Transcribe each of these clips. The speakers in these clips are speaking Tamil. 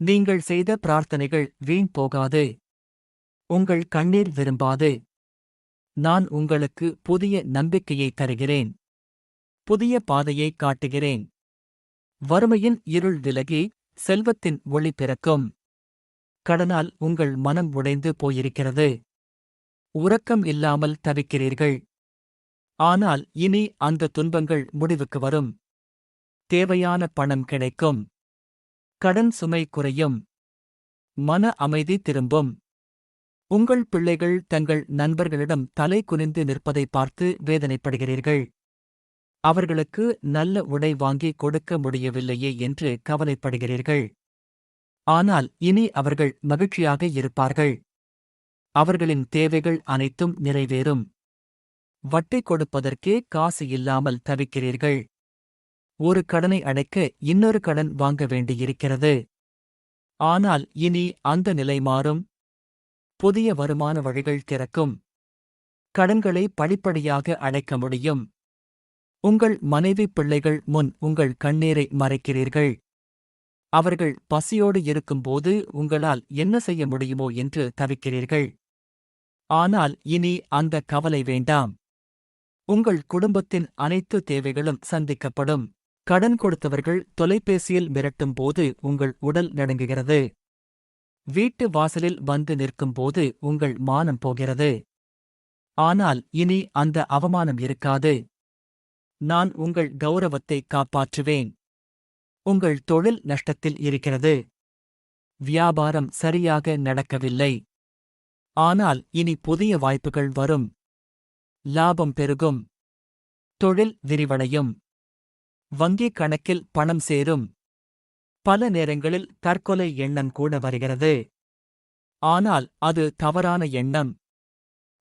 நீங்கள் செய்த பிரார்த்தனைகள் வீண் போகாது. உங்கள் கண்ணீர் விரும்பாது. நான் உங்களுக்கு புதிய நம்பிக்கையை தருகிறேன். புதிய பாதையை காட்டுகிறேன். வறுமையின் இருள் விலகி செல்வத்தின் ஒளி பிறக்கும். கடனால் உங்கள் மனம் உடைந்து போயிருக்கிறது. உறக்கம் இல்லாமல் தவிக்கிறீர்கள். ஆனால் இனி அந்த துன்பங்கள் முடிவுக்கு வரும். தேவையான பணம் கிடைக்கும். கடன் சுமை குறையும். மன அமைதி திரும்பும். உங்கள் பிள்ளைகள் தங்கள் நண்பர்களிடம் தலை குனிந்து நிற்பதை பார்த்து வேதனைப்படுகிறீர்கள். அவர்களுக்கு நல்ல உடை வாங்கி கொடுக்க முடியவில்லையே என்று கவலைப்படுகிறீர்கள். ஆனால் இனி அவர்கள் மகிழ்ச்சியாக இருப்பார்கள். அவர்களின் தேவைகள் அனைத்தும் நிறைவேறும். வட்டி கொடுப்பதற்கே காசு இல்லாமல் தவிக்கிறீர்கள். ஒரு கடனை அடைக்க இன்னொரு கடன் வாங்க வேண்டியிருக்கிறது. ஆனால் இனி அந்த நிலை மாறும். புதிய வருமான வழிகள் திறக்கும். கடன்களை படிப்படியாக அடைக்க முடியும். உங்கள் மனைவி பிள்ளைகள் முன் உங்கள் கண்ணீரை மறைக்கிறீர்கள். அவர்கள் பசியோடு இருக்கும்போது உங்களால் என்ன செய்ய முடியுமோ என்று தவிக்கிறீர்கள். ஆனால் இனி அந்த கவலை வேண்டாம். உங்கள் குடும்பத்தின் அனைத்து தேவைகளும் சந்திக்கப்படும். கடன் கொடுத்தவர்கள் தொலைபேசியில் மிரட்டும் போது உங்கள் உடல் நடுங்குகிறது. வீட்டு வாசலில் வந்து நிற்கும்போது உங்கள் மானம் போகிறது. ஆனால் இனி அந்த அவமானம் இருக்காது. நான் உங்கள் கௌரவத்தை காப்பாற்றுவேன். உங்கள் தொழில் நஷ்டத்தில் இருக்கிறது. வியாபாரம் சரியாக நடக்கவில்லை. ஆனால் இனி புதிய வாய்ப்புகள் வரும். லாபம் பெருகும். தொழில் விரிவடையும். வங்கிக் கணக்கில் பணம் சேரும். பல நேரங்களில் தற்கொலை எண்ணம் கூட வருகிறது. ஆனால் அது தவறான எண்ணம்.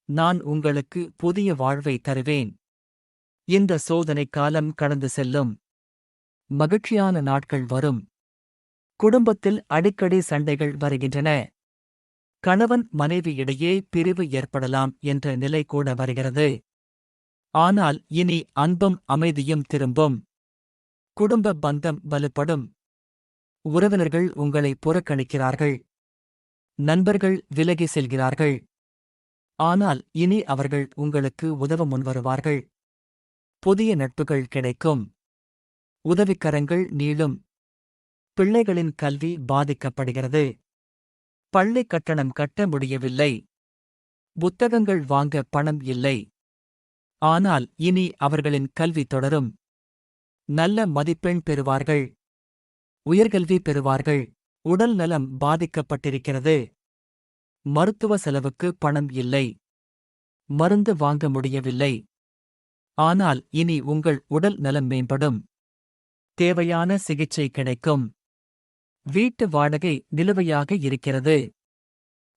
நான் உங்களுக்கு புதிய வாழ்வை தருவேன். இந்த சோதனை காலம் கடந்து செல்லும். மகிழ்ச்சியான நாட்கள் வரும். குடும்பத்தில் அடிக்கடி சண்டைகள் வருகின்றன. கணவன் மனைவியிடையே பிரிவு ஏற்படலாம் என்ற நிலை கூட வருகிறது. ஆனால் இனி அன்பும் அமைதியும் திரும்பும். குடும்ப பந்தம் வலுப்படும். உறவினர்கள் உங்களை புறக்கணிக்கிறார்கள். நண்பர்கள் விலகி செல்கிறார்கள். ஆனால் இனி அவர்கள் உங்களுக்கு உதவ முன்வருவார்கள் புதிய நட்புகள் கிடைக்கும். உதவிக்கரங்கள் நீளும். பிள்ளைகளின் கல்வி பாதிக்கப்படுகிறது. பள்ளி கட்டணம் கட்ட முடியவில்லை. புத்தகங்கள் வாங்க பணம் இல்லை. ஆனால் இனி அவர்களின் கல்வி தொடரும். நல்ல மதிப்பெண் பெறுவார்கள். உயர்கல்வி பெறுவார்கள். உடல் நலம் பாதிக்கப்பட்டிருக்கிறது. மருத்துவ செலவுக்கு பணம் இல்லை. மருந்து வாங்க முடியவில்லை. ஆனால் இனி உங்கள் உடல் நலம் மேம்படும். தேவையான சிகிச்சை கிடைக்கும். வீட்டு வாடகை நிலுவையாக இருக்கிறது.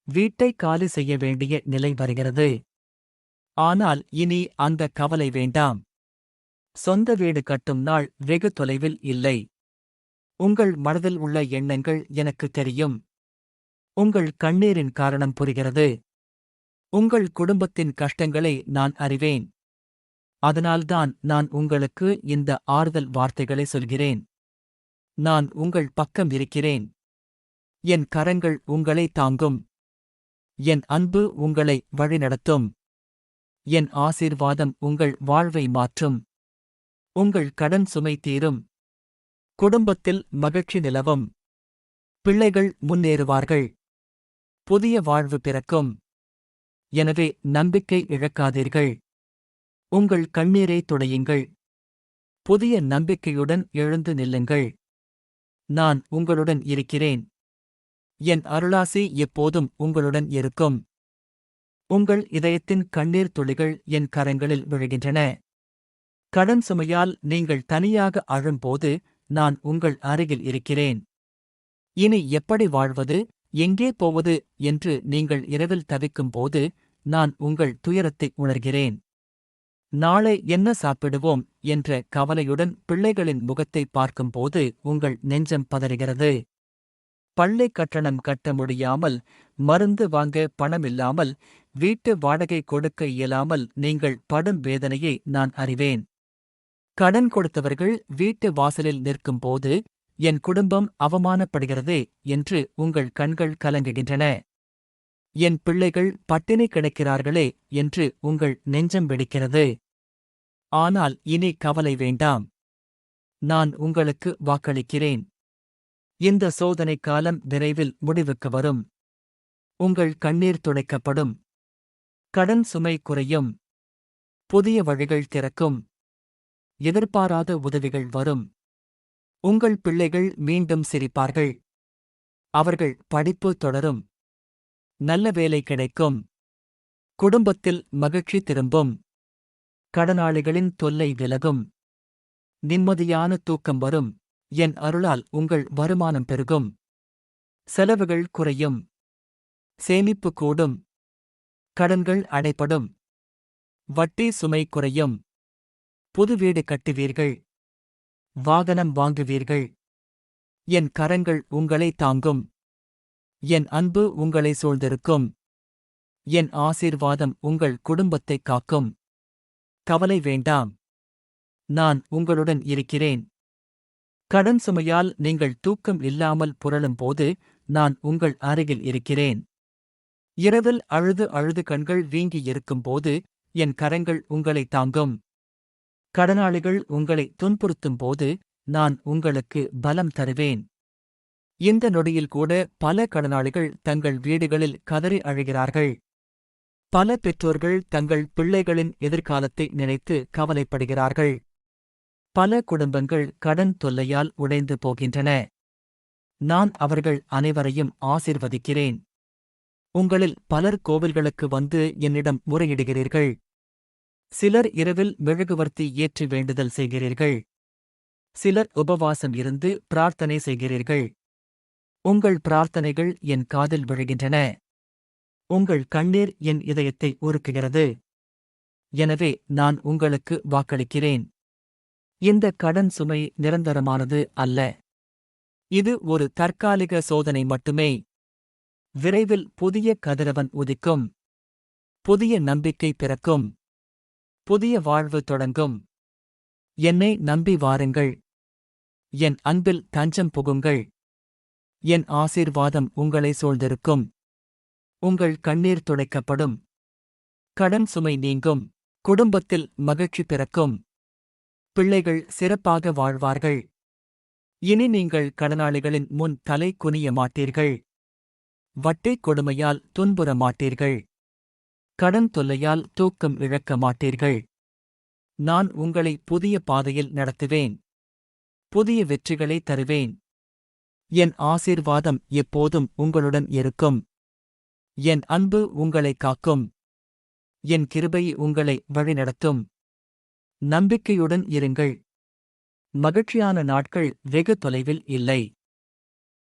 வீட்டை காலி செய்ய வேண்டிய நிலை வருகிறது. ஆனால் இனி அந்த கவலை வேண்டாம். சொந்த வீடு கட்டும் நாள் வெகு தொலைவில் இல்லை. உங்கள் மனதில் உள்ள எண்ணங்கள் எனக்கு தெரியும். உங்கள் கண்ணீரின் காரணம் புரிகிறது. உங்கள் குடும்பத்தின் கஷ்டங்களை நான் அறிவேன். அதனால்தான் நான் உங்களுக்கு இந்த ஆறுதல் வார்த்தைகளை சொல்கிறேன். நான் உங்கள் பக்கம் இருக்கிறேன். என் கரங்கள் உங்களை தாங்கும். என் அன்பு உங்களை வழிநடத்தும். என் ஆசீர்வாதம் உங்கள் வாழ்வை மாற்றும். உங்கள் கடன் சுமை தீரும். குடும்பத்தில் மகிழ்ச்சி நிலவும். பிள்ளைகள் முன்னேறுவார்கள். புதிய வாழ்வு பிறக்கும். எனவே நம்பிக்கை இழக்காதீர்கள். உங்கள் கண்ணீரை துடையுங்கள். புதிய நம்பிக்கையுடன் எழுந்து நில்லுங்கள். நான் உங்களுடன் இருக்கிறேன். என் அருளாசி எப்போதும் உங்களுடன் இருக்கும். உங்கள் இதயத்தின் கண்ணீர் துளிகள் என் கரங்களில் விழுகின்றன. கடன் சுமையால் நீங்கள் தனியாக அழும்போது நான் உங்கள் அருகில் இருக்கிறேன். இனி எப்படி வாழ்வது? எங்கே போவது? என்று நீங்கள் இரவில் தவிக்கும்போது நான் உங்கள் துயரத்தை உணர்கிறேன். நாளை என்ன சாப்பிடுவோம்? என்ற கவலையுடன் பிள்ளைகளின் முகத்தை பார்க்கும்போது உங்கள் நெஞ்சம் பதறுகிறது. பள்ளி கட்டணம் கட்ட முடியாமல் மருந்து வாங்க பணமில்லாமல் வீட்டு வாடகை கொடுக்க இயலாமல் நீங்கள் படும் வேதனையை நான் அறிவேன். கடன் கொடுத்தவர்கள் வீட்டு வாசலில் நிற்கும்போது என் குடும்பம் அவமானப்படுகிறதே என்று உங்கள் கண்கள் கலங்குகின்றன. என் பிள்ளைகள் பட்டினி கிடக்கிறார்களே என்று உங்கள் நெஞ்சம் வெடிக்கிறது. ஆனால் இனி கவலை வேண்டாம். நான் உங்களுக்கு வாக்களிக்கிறேன். இந்த சோதனை காலம் விரைவில் முடிவுக்கு வரும். உங்கள் கண்ணீர் துடைக்கப்படும். கடன் சுமை குறையும். புதிய வழிகள் திறக்கும். எதிர்பாராத உதவிகள் வரும். உங்கள் பிள்ளைகள் மீண்டும் சிரிப்பார்கள். அவர்கள் படிப்பு தொடரும். நல்ல வேலை கிடைக்கும். குடும்பத்தில் மகிழ்ச்சி திரும்பும். கடனாளிகளின் தொல்லை விலகும். நிம்மதியான தூக்கம் வரும். என் அருளால் உங்கள் வருமானம் பெருகும். செலவுகள் குறையும். சேமிப்பு கூடும். கடன்கள் அடைப்படும் வட்டி சுமை குறையும். புது வீடு கட்டுவீர்கள். வாகனம் வாங்குவீர்கள். என் கரங்கள் உங்களை தாங்கும். என் அன்பு உங்களை சூழ்ந்திருக்கும். என் ஆசீர்வாதம் உங்கள் குடும்பத்தை காக்கும். கவலை வேண்டாம். நான் உங்களுடன் இருக்கிறேன். கடன் சுமையால் நீங்கள் தூக்கம் இல்லாமல் புரளும்போது நான் உங்கள் அருகில் இருக்கிறேன். இரவில் அழுது அழுது கண்கள் வீங்கி இருக்கும்போது என் கரங்கள் உங்களை தாங்கும். கடனாளிகள் உங்களை துன்புறுத்தும் போது நான் உங்களுக்கு பலம் தருவேன். இந்த நொடியில் கூட பல கடனாளிகள் தங்கள் வீடுகளில் கதறி அழுகிறார்கள். பல பெற்றோர்கள் தங்கள் பிள்ளைகளின் எதிர்காலத்தை நினைத்து கவலைப்படுகிறார்கள். பல குடும்பங்கள் கடன் தொல்லையால் உடைந்து போகின்றன. நான் அவர்கள் அனைவரையும் ஆசிர்வதிக்கிறேன். உங்களில் பலர் கோவில்களுக்கு வந்து என்னிடம் முறையிடுகிறீர்கள். சிலர் இரவில் மெழுகுவர்த்தி ஏற்றி வேண்டுதல் செய்கிறீர்கள். சிலர் உபவாசம் இருந்து பிரார்த்தனை செய்கிறீர்கள். உங்கள் பிரார்த்தனைகள் என் காதில் விழுகின்றன. உங்கள் கண்ணீர் என் இதயத்தை உருக்குகிறது. எனவே நான் உங்களுக்கு வாக்களிக்கிறேன். இந்த கடன் சுமை நிரந்தரமானது அல்ல. இது ஒரு தற்காலிக சோதனை மட்டுமே. விரைவில் புதிய கதிரவன் உதிக்கும். புதிய நம்பிக்கை பிறக்கும். புதிய வாழ்வு தொடங்கும். என்னை நம்பி வாருங்கள். என் அன்பில் தஞ்சம் புகுங்கள். என் ஆசீர்வாதம் உங்களை சூழ்ந்திருக்கும். உங்கள் கண்ணீர் துடைக்கப்படும். கடன் சுமை நீங்கும். குடும்பத்தில் மகிழ்ச்சி பிறக்கும். பிள்ளைகள் சிறப்பாக வாழ்வார்கள். இனி நீங்கள் கடனாளிகளின் முன் தலை குனிய மாட்டீர்கள். வட்டை கொடுமையால் துன்புற மாட்டீர்கள். கடன் தொல்லையால் தூக்கம் இழக்க மாட்டீர்கள். நான் உங்களை புதிய பாதையில் நடத்துவேன். புதிய வெற்றிகளை தருவேன். என் ஆசீர்வாதம் எப்போதும் உங்களுடன் இருக்கும். என் அன்பு உங்களை காக்கும். என் கிருபை உங்களை வழிநடத்தும். நம்பிக்கையுடன் இருங்கள். மகிழ்ச்சியான நாட்கள் வெகு தொலைவில் இல்லை.